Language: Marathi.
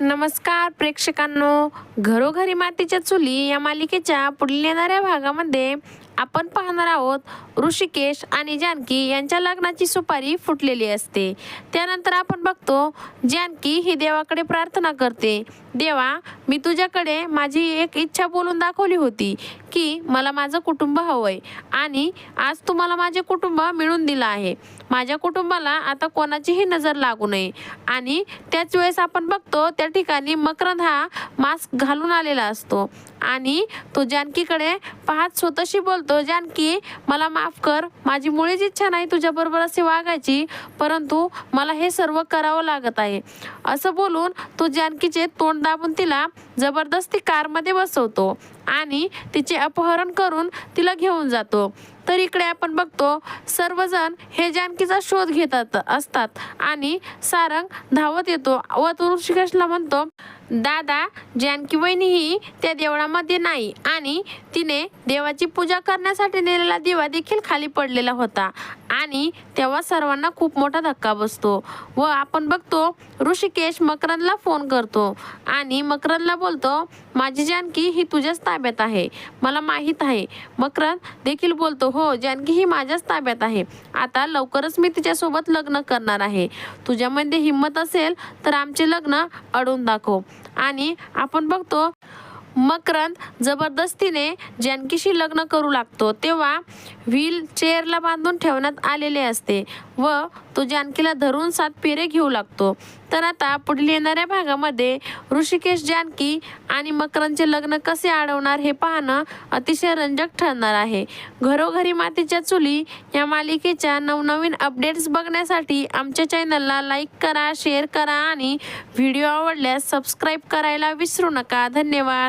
नमस्कार प्रेक्षकांनो. घरोघरी मातीच्या चुली या मालिकेच्या पुढील येणाऱ्या भागामध्ये आपण पाहणार आहोत ऋषिकेश आणि जानकी यांच्या लग्नाची सुपारी फुटलेली असते. त्यानंतर आपण बघतो जानकी ही देवाकडे प्रार्थना करते. देवा मी तुझ्याकडे माझी एक इच्छा बोलून दाखवली होती. की मला माझं कुटुंब हवंय. आणि आज तुम्हाला माझे कुटुंब मिळून दिलं आहे. माझ्या कुटुंबाला आता कोणाचीही नजर लागू नये. आणि त्याच वेळेस आपण बघतो त्या ठिकाणी मकरंद हा मास्क घालून आलेला असतो. आणि तो जानकीकडे पाहत स्वतःशी बोलतो जानकी मला माफ कर. माझी मुळीच इच्छा नाही तुझ्याबरोबर असे वागायची परंतु मला हे सर्व करावं लागत आहे. असं बोलून तो जानकीचे तोंड दाबून तिला जबरदस्ती कारमध्ये बसवतो. आणि तिचे अपहरण करून तिला घेऊन जातो. तर इकडे आपण बघतो सर्वजण हे जानकीचा शोध घेतात असतात. आणि सारंग धावत येतो व तो ऋषिकेशला म्हणतो दादा जानकी वहिनी ही त्या देवळामध्ये नाही. आणि तिने देवाची पूजा करण्यासाठी नेलेला दिवा देखील खाली पडलेला होता. आणि तेव्हा सर्वांना खूप मोठा धक्का बसतो. व आपण बघतो ऋषिकेश मकरंदला फोन करतो. आणि मकरंदला बोलतो माझी जानकी ही तुझ्याच ताब्यात आहे. मला माहीत आहे. मकरंद देखील बोलतो हो, हो जानकी ही माझ्याच ताब्यात आहे. आता लवकरच मी तिच्यासोबत लग्न करणार आहे. तुझ्यामध्ये हिंमत असेल तर आमचे लग्न अडून दाखव. आणि आपण बघतो मकरंद जबरदस्तीने जानकीशी लग्न करू लागतो तेव्हा व्हील चेअरला बांधून ठेवण्यात आलेले असते व तो जानकीला धरून सात फेरे घेऊ लागतो. तर आता पुढील येणाऱ्या भागामध्ये ऋषिकेश जानकी आणि मकरंदचे लग्न कसे अडवणार हे पाहणं अतिशय रंजक ठरणार आहे. घरोघरी मातीच्या चुली या मालिकेच्या नवनवीन अपडेट्स बघण्यासाठी आमच्या चॅनलला लाईक करा शेअर करा आणि व्हिडिओ आवडल्यास सबस्क्राईब करायला विसरू नका. धन्यवाद.